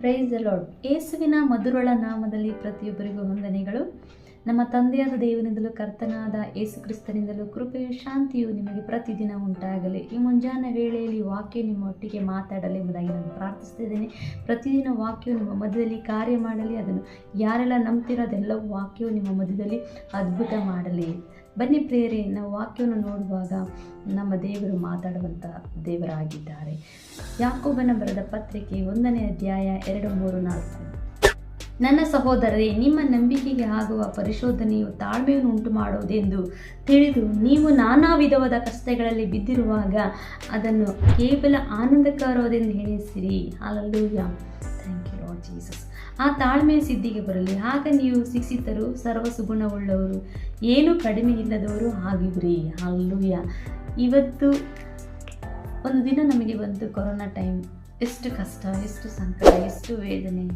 Price ಯೇಸುವಿನ ಮಧುರಳ ನಾಮದಲ್ಲಿ ಪ್ರತಿಯೊಬ್ಬರಿಗೂ ವಂದನೆಗಳು. ನಮ್ಮ ತಂದೆಯಾದ ದೇವನಿಂದಲೂ ಕರ್ತನಾದ ಯೇಸು ಕ್ರಿಸ್ತನಿಂದಲೂ ಕೃಪೆಯು ಶಾಂತಿಯು ನಿಮಗೆ ಪ್ರತಿದಿನ ಉಂಟಾಗಲಿ. ಈ ಮುಂಜಾನೆ ವೇಳೆಯಲ್ಲಿ ವಾಕ್ಯ ನಿಮ್ಮ ಒಟ್ಟಿಗೆ ಮಾತಾಡಲಿ ಎಂಬುದಾಗಿ ನಾನು ಪ್ರಾರ್ಥಿಸ್ತಿದ್ದೇನೆ ಪ್ರತಿದಿನ ವಾಕ್ಯವು ನಿಮ್ಮ ಮಧ್ಯದಲ್ಲಿ ಕಾರ್ಯ ಮಾಡಲಿ, ಅದನ್ನು ಯಾರೆಲ್ಲ ನಂಬ್ತಿರೋ ಅದೆಲ್ಲವೂ ವಾಕ್ಯವು ನಿಮ್ಮ ಮಧ್ಯದಲ್ಲಿ ಅದ್ಭುತ ಮಾಡಲಿ. ಬನ್ನಿ ಪ್ರೇರೆ ನಾವು ವಾಕ್ಯವನ್ನು ನೋಡುವಾಗ ನಮ್ಮ ದೇವರು ಮಾತಾಡುವಂಥ ದೇವರಾಗಿದ್ದಾರೆ. ಯಾಕೋಬನ ಬರೆದ ಪತ್ರಿಕೆ ಒಂದನೇ ಅಧ್ಯಾಯ ಎರಡು ಮೂರು ನಾಲ್ಕು. ನನ್ನ ಸಹೋದರರೇ, ನಿಮ್ಮ ನಂಬಿಕೆಗೆ ಆಗುವ ಪರಿಶೋಧನೆಯು ತಾಳ್ಮೆಯನ್ನು ಉಂಟು ಮಾಡುವುದೆಂದು ತಿಳಿದು ನೀವು ನಾನಾ ವಿಧವಾದ ಕಷ್ಟಗಳಲ್ಲಿ ಬಿದ್ದಿರುವಾಗ ಅದನ್ನು ಕೇವಲ ಆನಂದಕರವಾದೆಂದು ಎಣಿಸಿರಿ. ಯಾ ಥ್ಯಾಂಕ್ ಯು ಜೀಸಸ್ ಆ ತಾಳ್ಮೆಯ ಸಿದ್ಧಿಗೆ ಬರಲಿ. ಆಗ ನೀವು ಶಿಕ್ಷಿತರು ಸರ್ವ ಸುಗುಣವುಳ್ಳವರು ಏನು ಕಡಿಮೆ ಇಲ್ಲದವರು ಆಗಿವ್ರಿ ಅಲ್ಲೂಯ ಇವತ್ತು ಒಂದು ದಿನ ನಮಗೆ ಬಂತು ಕೊರೋನಾ ಟೈಮ್. ಎಷ್ಟು ಕಷ್ಟ, ಎಷ್ಟು ಸಂಕಟ, ಎಷ್ಟು ವೇದನೆ.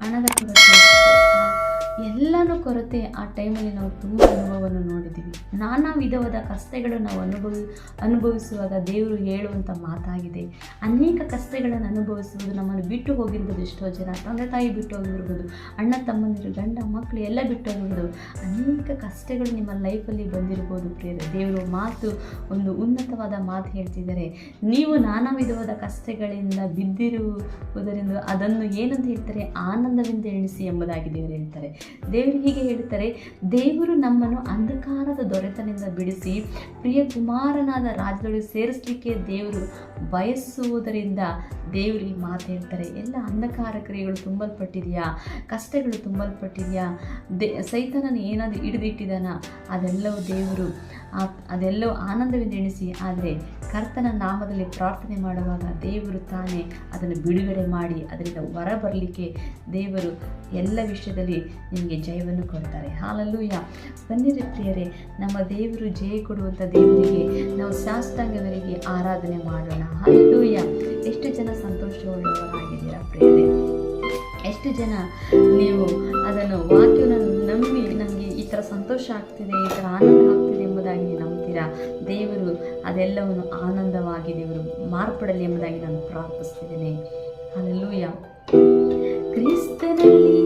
ಹಣದ ಕೊರತೆ ಎಲ್ಲನೂ ಕೊರತೆ ಆ ಟೈಮಲ್ಲಿ ನಾವು ತುಂಬ ಅನುಭವವನ್ನು ನೋಡಿದ್ದೀವಿ. ನಾನಾ ವಿಧವಾದ ಕಷ್ಟಗಳು ನಾವು ಅನುಭವಿ, ಅನುಭವಿಸುವಾಗ ದೇವರು ಹೇಳುವಂಥ ಮಾತಾಗಿದೆ. ಅನೇಕ ಕಷ್ಟಗಳನ್ನು ಅನುಭವಿಸುವುದು ನಮ್ಮನ್ನು ಬಿಟ್ಟು ಹೋಗಿರ್ಬೋದು ಎಷ್ಟೋ ಜನ. ತಂದೆ ತಾಯಿ ಬಿಟ್ಟು ಹೋಗಿರ್ಬೋದು, ಅಣ್ಣ, ತಮ್ಮಂದಿರು, ಗಂಡ ಮಕ್ಕಳು ಎಲ್ಲ ಬಿಟ್ಟು ಹೋಗಿರ್ಬೋದು. ಅನೇಕ ಕಷ್ಟಗಳು ನಿಮ್ಮ ಲೈಫಲ್ಲಿ ಬಂದಿರ್ಬೋದು ಪ್ರಿಯರು. ದೇವರು ಮಾತು ಒಂದು ಉನ್ನತವಾದ ಮಾತು ಹೇಳ್ತಿದ್ದಾರೆ. ನೀವು ನಾನಾ ವಿಧವಾದ ಕಷ್ಟಗಳಿಂದ ಬಿದ್ದಿರುವುದರಿಂದ ಅದನ್ನು ಏನಂತ ಹೇಳ್ತಾರೆ? ಆನಂದವೆಂದು ಎಣಿಸಿ ಎಂಬುದಾಗಿ ದೇವರು ಹೇಳ್ತಾರೆ. ದೇವರು ಹೀಗೆ ಹೇಳ್ತಾರೆ, ದೇವರು ನಮ್ಮನ್ನು ಅಂಧಕಾರದ ದೊರೆತನಿಂದ ಬಿಡಿಸಿ ಪ್ರಿಯ ಕುಮಾರನಾದ ರಾಜ್ಯದೊಳಗೆ ಸೇರಿಸಲಿಕ್ಕೆ ದೇವರು ಬಯಸುವುದರಿಂದ ದೇವರು ಈ ಮಾತು ಹೇಳ್ತಾರೆ. ಎಲ್ಲ ಅಂಧಕಾರ ಕ್ರಿಯೆಗಳು ತುಂಬಲ್ಪಟ್ಟಿದೆಯಾ? ಕಷ್ಟಗಳು ತುಂಬಲ್ಪಟ್ಟಿದೆಯಾ? ದೇ ಸೈತನನ್ನು ಏನಾದರೂ ಹಿಡಿದಿಟ್ಟಿದಾನ ಅದೆಲ್ಲವೂ ದೇವರು ಅದೆಲ್ಲವೂ ಆನಂದವೆಂದು ಆದರೆ ಕರ್ತನ ನಾಮದಲ್ಲಿ ಪ್ರಾರ್ಥನೆ ಮಾಡುವಾಗ ದೇವರು ತಾನೇ ಅದನ್ನು ಬಿಡುಗಡೆ ಮಾಡಿ, ಅದರಿಂದ ಹೊರ ಬರಲಿಕ್ಕೆ ದೇವರು ಎಲ್ಲ ವಿಷಯದಲ್ಲಿ ನಿಮಗೆ ಜಯವನ್ನು ಕೊಡ್ತಾರೆ. ಹಾಲಲ್ಲೂಯ್ಯ ಬನ್ನಿರಿ ಪ್ರಿಯರೇ, ನಮ್ಮ ದೇವರು ಜಯ ಕೊಡುವಂಥ ದೇವರಿಗೆ ನಾವು ಶಾಸ್ತ್ರಾಂಗವರಿಗೆ ಆರಾಧನೆ ಮಾಡೋಣ. ಹಾಲಲ್ಲೂಯ್ಯ ಎಷ್ಟು ಜನ ಸಂತೋಷವುಳ್ಳವರಾಗಿದ್ದೀರಾ ಪ್ರಿಯರೇ? ಎಷ್ಟು ಜನ ನೀವು ಅದನ್ನು ವಾಕ್ಯವನ್ನು ನಂಬಿ ನಮಗೆ ಈ ಥರ ಸಂತೋಷ ಆಗ್ತಿದೆ, ಈ ಥರ ಆನಂದ ಎಂಬುದಾಗಿ ನಂಬ್ತೀರಾ? ದೇವರು ಅದೆಲ್ಲವನ್ನು ಆನಂದವಾಗಿ ದೇವರು ಮಾರ್ಪಡಲಿ ಎಂಬುದಾಗಿ ನಾನು ಪ್ರಾರ್ಥಿಸ್ತಿದ್ದೇನೆ ಅಲ್ಲೂಯ್ಯ ಕ್ರಿಸ್ತನಲ್ಲಿ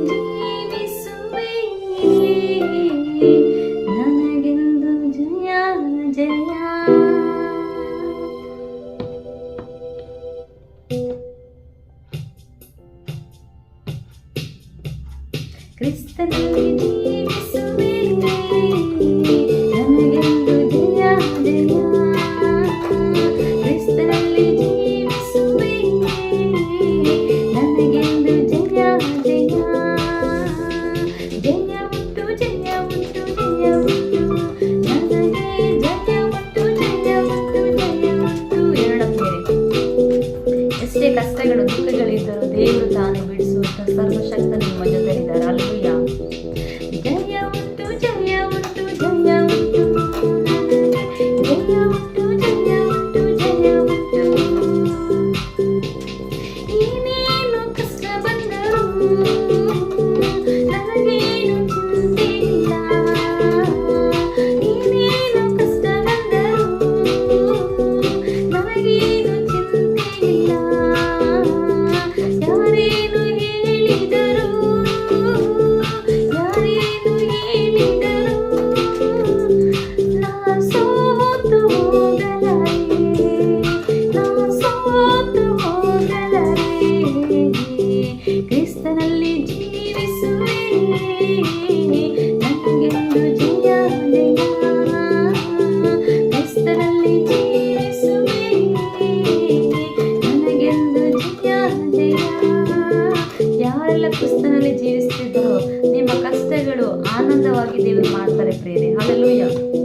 nombre, Padre, Padre, Aleluya.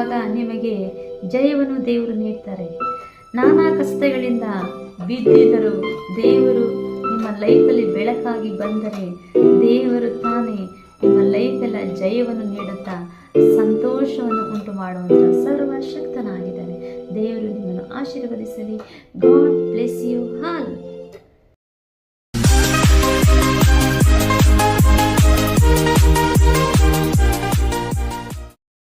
ಮಾಡುವಾಗ ನಿಮಗೆ ಜಯವನ್ನು ದೇವರು ನೀಡ್ತಾರೆ. ನಾನಾ ಕಷ್ಟಗಳಿಂದ ಬಿದ್ದಿದ್ದರೂ ದೇವರು ನಿಮ್ಮ ಲೈಫಲ್ಲಿ ಬೆಳಕಾಗಿ ಬಂದರೆ ದೇವರು ತಾನೇ ನಿಮ್ಮ ಲೈಫೆಲ್ಲ ಜಯವನ್ನು ನೀಡುತ್ತಾ ಸಂತೋಷವನ್ನು ಉಂಟು ಮಾಡುವಂಥ ಸರ್ವಶಕ್ತನಾಗಿದ್ದಾನೆ. ದೇವರು ನಿಮ್ಮನ್ನು ಆಶೀರ್ವದಿಸಲಿ. God bless you. ಹಾಲ್.